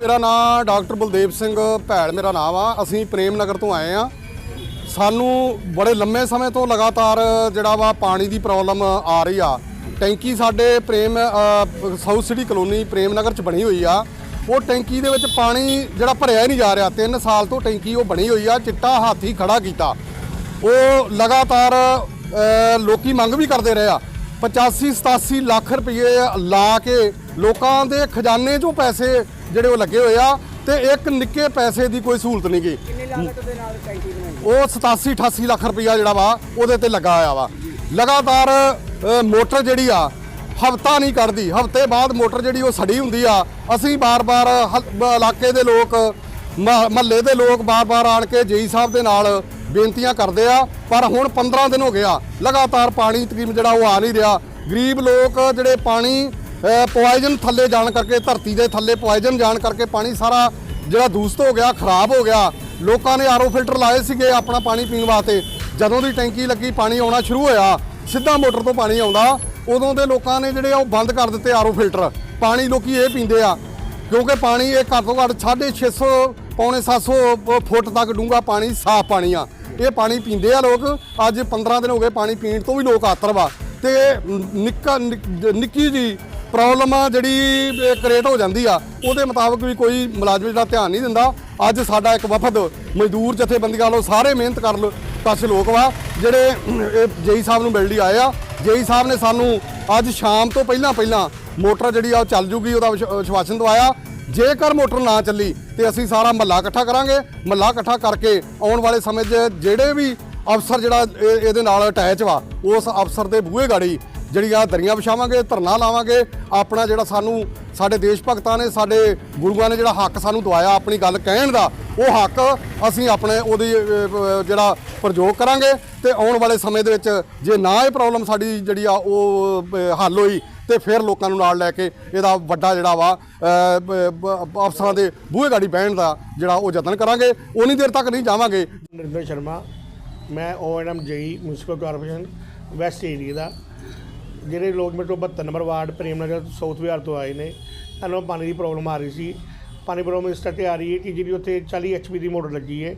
ਮੇਰਾ ਨਾਮ ਡਾਕਟਰ ਬਲਦੇਵ ਸਿੰਘ ਭੈੜ ਮੇਰਾ ਨਾਮ ਆ। ਅਸੀਂ ਪ੍ਰੇਮ ਨਗਰ ਤੋਂ ਆਏ ਆ। ਸਾਨੂੰ ਬੜੇ ਲੰਮੇ ਸਮੇਂ ਤੋਂ ਲਗਾਤਾਰ ਜਿਹੜਾ ਵਾ ਪਾਣੀ ਦੀ ਪ੍ਰੋਬਲਮ ਆ ਰਹੀ ਆ। ਟੈਂਕੀ ਸਾਡੇ Prem south city colony Prem Nagar ਚ ਬਣੀ ਹੋਈ ਆ। ਉਹ ਟੈਂਕੀ ਦੇ ਵਿੱਚ ਪਾਣੀ ਜਿਹੜਾ ਭਰਿਆ ਹੀ ਨਹੀਂ ਜਾ ਰਿਹਾ। 3 ਸਾਲ ਤੋਂ ਟੈਂਕੀ ਉਹ ਬਣੀ ਹੋਈ ਆ ਚਿੱਟਾ ਹਾਥੀ ਖੜਾ ਕੀਤਾ। ਉਹ ਲਗਾਤਾਰ ਅ, ਲੋਕੀ ਮੰਗ ਵੀ ਕਰਦੇ ਰਹੇ ਆ। 85 87 ਲੱਖ ਰੁਪਏ ਲਾ ਕੇ ਲੋਕਾਂ ਦੇ ਖਜ਼ਾਨੇ 'ਚੋਂ ਪੈਸੇ ਜਿਹੜੇ ਉਹ ਲੱਗੇ ਹੋਏ ਆ ਤੇ ਇੱਕ ਨਿੱਕੇ ਪੈਸੇ ਦੀ ਕੋਈ ਸਹੂਲਤ ਨਹੀਂ ਗੀ। ਕਿੰਨੀ ਲਾਗਤ ਦੇ ਨਾਲ ਟੈਂਕੀ ਬਣਾਈ? ਉਹ 87 88 ਲੱਖ ਰੁਪਇਆ ਜਿਹੜਾ ਵਾ ਉਹਦੇ ਤੇ ਲੱਗਾ ਹੋਇਆ ਵਾ। ਲਗਾਤਾਰ ਮੋਟਰ ਜਿਹੜੀ ਆ ਹਫਤਾ ਨਹੀਂ ਕੱਢਦੀ। ਹਫ਼ਤੇ ਬਾਅਦ ਮੋਟਰ ਜਿਹੜੀ ਉਹ ਸੜੀ ਹੁੰਦੀ ਆ ਅਸੀਂ ਬਾਰ-ਬਾਰ ਇਲਾਕੇ ਦੇ ਲੋਕ ਮਹੱਲੇ ਦੇ ਲੋਕ ਬਾਰ-ਬਾਰ ਆਣ ਕੇ ਜੇਈ ਸਾਹਿਬ ਦੇ ਨਾਲ ਬੇਨਤੀਆਂ ਕਰਦੇ ਆ। ਪਰ ਹੁਣ 15 ਦਿਨ ਹੋ ਗਿਆ ਲਗਾਤਾਰ ਪਾਣੀ ਤਕਰੀਬਨ ਜਿਹੜਾ ਉਹ ਆ ਨਹੀਂ ਰਿਹਾ। ਗਰੀਬ ਲੋਕ ਜਿਹੜੇ ਪਾਣੀ ਪੋਇਜ਼ਨ ਥੱਲੇ ਜਾਣ ਕਰਕੇ, ਧਰਤੀ ਦੇ ਥੱਲੇ ਪੋਇਜ਼ਨ ਜਾਣ ਕਰਕੇ ਪਾਣੀ ਸਾਰਾ ਜਿਹੜਾ ਦੂਸ਼ਿਤ ਹੋ ਗਿਆ, ਖਰਾਬ ਹੋ ਗਿਆ। ਲੋਕਾਂ ਨੇ ਆਰਓ ਫਿਲਟਰ ਲਾਏ ਸੀਗੇ ਆਪਣਾ ਪਾਣੀ ਪੀਣ ਵਾਸਤੇ। ਜਦੋਂ ਦੀ ਟੈਂਕੀ ਲੱਗੀ, ਪਾਣੀ ਆਉਣਾ ਸ਼ੁਰੂ ਹੋਇਆ। ਸਿੱਧਾ ਮੋਟਰ ਤੋਂ ਪਾਣੀ ਆਉਂਦਾ। ਉਦੋਂ ਦੇ ਲੋਕਾਂ ਨੇ ਜਿਹੜੇ ਆ, ਉਹ ਬੰਦ ਕਰ ਦਿੱਤੇ ਆਰਓ ਫਿਲਟਰ। ਪਾਣੀ ਲੋਕੀ ਇਹ ਪੀਂਦੇ ਆ। ਕਿਉਂਕਿ ਪਾਣੀ ਇਹ ਘੱਟ ਤੋਂ ਘੱਟ 650 ਪੌਣੇ 700 ਫੁੱਟ ਤੱਕ ਡੂੰਘਾ ਪਾਣੀ, ਸਾਫ਼ ਪਾਣੀ ਆ। ਇਹ ਪਾਣੀ ਪੀਂਦੇ ਆ ਲੋਕ। ਅੱਜ 15 ਦਿਨ ਹੋ ਗਏ ਪਾਣੀ ਪੀਣ ਤੋਂ ਵੀ ਲੋਕ ਆਤਰ ਵਾ। ਤੇ ਨਿੱਕਾ, ਨਿੱਕ- ਨਿੱਕੀ ਜੀ ਪ੍ਰੋਬਲਮ ਆ ਜਿਹੜੀ ਕ੍ਰੀਏਟ ਹੋ ਜਾਂਦੀ ਆ, ਉਹਦੇ ਮੁਤਾਬਕ ਵੀ ਕੋਈ ਮੁਲਾਜ਼ਮ ਜਿਹੜਾ ਧਿਆਨ ਨਹੀਂ ਦਿੰਦਾ। ਅੱਜ ਸਾਡਾ ਇੱਕ ਵਫਦ ਮਜ਼ਦੂਰ ਜਥੇਬੰਦੀਆਂ ਵੱਲੋਂ ਸਾਰੇ ਮਿਹਨਤ ਕਰ ਲੋ ਪਾਸੇ ਲੋਕ ਵਾ, ਜਿਹੜੇ ਜੇਈ ਸਾਹਿਬ ਨੂੰ ਮਿਲਣ ਲਈ ਆਏ ਆ। ਜੇਈ ਸਾਹਿਬ ਨੇ ਸਾਨੂੰ ਅੱਜ ਸ਼ਾਮ ਤੋਂ ਪਹਿਲਾਂ ਪਹਿਲਾਂ ਮੋਟਰ ਜਿਹੜੀ ਆ ਉਹ ਚੱਲ ਜੂਗੀ, ਉਹਦਾ ਵਿਸ਼- ਵਿਸ਼ਵਾਸਨ ਦਵਾਇਆ। ਜੇਕਰ ਮੋਟਰ ਨਾ ਚੱਲੀ, ਤੇ ਅਸੀਂ ਸਾਰਾ ਮਹੱਲਾ ਇਕੱਠਾ ਕਰਾਂਗੇ। ਮਹੱਲਾ ਇਕੱਠਾ ਕਰਕੇ ਆਉਣ ਵਾਲੇ ਸਮੇਂ 'ਚ ਜਿਹੜੇ ਵੀ ਅਫਸਰ ਜਿਹੜਾ ਇਹ- ਇਹਦੇ ਨਾਲ ਅਟੈਚ ਵਾ, ਉਸ ਅਫਸਰ ਦੇ ਬੂਹੇ ਗਾੜੀ ਜਿਹੜੀ ਆ ਦਰੀਆਂ ਵਿਛਾਵਾਂਗੇ, ਧਰਨਾ ਲਾਵਾਂਗੇ, ਆਪਣਾ ਜਿਹੜਾ ਸਾਨੂੰ, ਸਾਡੇ ਦੇਸ਼ ਭਗਤਾਂ ਨੇ, ਸਾਡੇ ਗੁਰੂਆਂ ਨੇ ਜਿਹੜਾ ਹੱਕ ਸਾਨੂੰ ਦਵਾਇਆ ਆਪਣੀ ਗੱਲ ਕਹਿਣ ਦਾ, ਉਹ ਹੱਕ ਅਸੀਂ ਆਪਣੇ ਉਹਦੀ ਜਿਹੜਾ ਪ੍ਰਯੋਗ ਕਰਾਂਗੇ ਤੇ ਆਉਣ ਵਾਲੇ ਸਮੇਂ ਦੇ ਵਿੱਚ ਜੇ ਨਾ ਇਹ ਪ੍ਰੋਬਲਮ ਸਾਡੀ ਜਿਹੜੀ ਆ ਉਹ ਹੱਲ ਹੋਈ ਤੇ ਫਿਰ ਲੋਕਾਂ ਨੂੰ ਨਾਲ ਲੈ ਕੇ ਇਹਦਾ ਵੱਡਾ ਜਿਹੜਾ ਵਾ ਅਫਸਰਾਂ ਦੇ ਬੂਹੇ ਗਾੜੀ ਬਹਿਣ ਦਾ ਜਿਹੜਾ ਉਹ ਯਤਨ ਕਰਾਂਗੇ। ਉਨੀ ਦੇਰ ਤੱਕ ਨਹੀਂ ਜਾਵਾਂਗੇ। ਨਰਿੰਦਰ ਸ਼ਰਮਾ, ਮੈਂ ONM JE municipal corporation west area ਦਾ। ਜਿਹੜੇ ਲੋਕ ਮੇਰੇ ਤੋਂ 72 number ward Prem Nagar south Vihar ਤੋਂ ਆਏ ਨੇ ਇਹਨਾਂ ਨੂੰ ਪਾਣੀ ਦੀ ਪ੍ਰੋਬਲਮ ਆ ਰਹੀ ਸੀ। ਪਾਣੀ ਪ੍ਰੋਬਲਮ ਇਸ ਤਰ੍ਹਾਂ ਤੇ ਆ ਰਹੀ ਹੈ ਕਿ ਜਿਹੜੀ ਉੱਥੇ 40 ਐਚਪੀ ਦੀ ਮੋਟਰ ਲੱਗੀ ਹੈ,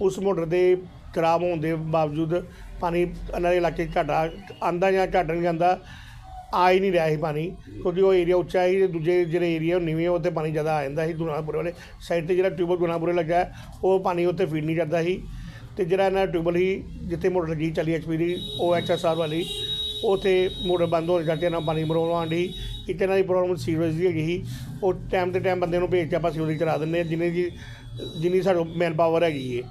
ਉਸ ਮੋਟਰ ਦੇ ਖਰਾਬ ਹੋਣ ਦੇ ਬਾਵਜੂਦ ਪਾਣੀ ਇਹਨਾਂ ਦੇ ਇਲਾਕੇ 'ਚ ਘਟਾ, ਆਂਦਾ ਜਾਂ ਘਟ ਨਹੀਂ ਜਾਂਦਾ, ਆ ਹੀ ਨਹੀਂ ਰਿਹਾ ਸੀ ਪਾਣੀ। ਕਿਉਂਕਿ ਉਹ ਏਰੀਆ ਉੱਚਾ ਸੀ ਤੇ ਦੂਜੇ ਜਿਹੜੇ ਏਰੀਆ ਉਹ ਨੀਵੇਂ ਉੱਥੇ ਪਾਣੀ ਜ਼ਿਆਦਾ ਆ ਜਾਂਦਾ ਸੀ ਗੁਨਾਹਪੁਰੇ ਵਾਲੇ ਸਾਈਡ ਤੇ ਜਿਹੜਾ ਟਿਊਬਲ ਗੁਨਾਹਪੁਰੇ ਲੱਗਾ ਉਹ ਪਾਣੀ ਉੱਥੇ ਫੀਡ ਨਹੀਂ ਕਰਦਾ ਸੀ। ਤੇ ਜਿਹੜਾ ਇਹਨਾਂ ਦਾ ਟਿਊਬਲ ਸੀ, ਜਿੱਥੇ ਮੋਟਰ ਲੱਗੀ 40 ਐਚਪੀ ਦੀ, ਉਹ ਐਚਐਸਆਰ ਵਾਲੀ ਉੱਥੇ ਮੋਟਰ ਬੰਦ ਹੋਣ ਕਰਕੇ ਇਹਨਾਂ ਪਾਣੀ ਪ੍ਰੋਬਲਮ ਆਉਂਦੀ ਇੱਕ ਇਹਨਾਂ ਦੀ ਪ੍ਰੋਬਲਮ ਸੀਵਰੇਜ ਦੀ ਹੈਗੀ ਸੀ। ਉਹ ਟਾਈਮ ਤੇ ਟਾਈਮ ਬੰਦੇ ਨੂੰ ਭੇਜ ਕੇ ਆਪਾਂ ਸੀਵਰੇਜ ਕਰਾ ਦਿੰਦੇ ਹਾਂ। ਜਿੰਨੇ ਜੀ ਜਿੰਨੀ ਸਾਡੇ ਮੈਨ ਪਾਵਰ ਹੈਗੀ ਹੈ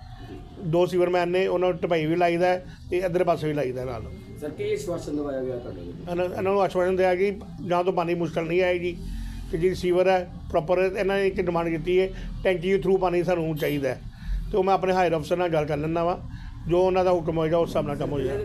ਦੋ ਸੀਵਰਮੈਨ ਨੇ ਉਹਨਾਂ ਨੂੰ ਟਪਾਈ ਵੀ ਲਾਈਦਾ ਹੈ ਤੇ ਇੱਧਰ ਪਾਸੇ ਵੀ ਲਾਈਦਾ ਨਾਲ। ਸਰ ਕੀ ਸਵਾਸਨ ਦਵਾਇਆ ਗਿਆ ਤੁਹਾਡੇ ਇਹਨਾਂ ਨੂੰ ਆਸ਼ਵਾਸਨ ਦਿਆ ਕਿ ਜਾਂ ਤੋਂ ਪਾਣੀ ਮੁਸ਼ਕਲ ਨਹੀਂ ਆਏਗੀ। ਤੇ ਜਿਹੜੀ ਸੀਵਰ ਹੈ ਪ੍ਰੋਪਰ ਇਹਨਾਂ ਨੇ ਇੱਕ ਡਿਮਾਂਡ ਕੀਤੀ ਹੈ ਟੈਂਕੀ ਦੇ ਥਰੂ ਪਾਣੀ ਸਾਨੂੰ ਚਾਹੀਦਾ ਹੈ। ਤੇ ਉਹ ਮੈਂ ਆਪਣੇ ਹਾਇਰ ਅਫਸਰ ਨਾਲ ਗੱਲ ਕਰ ਲੈਂਦਾ ਵਾ। ਜੋ ਉਹਨਾਂ ਦਾ ਹੁਕਮ ਹੋਏਗਾ ਉਸ ਹਿਸਾਬ ਨਾਲ ਕੰਮ ਹੋ ਜਾਏਗਾ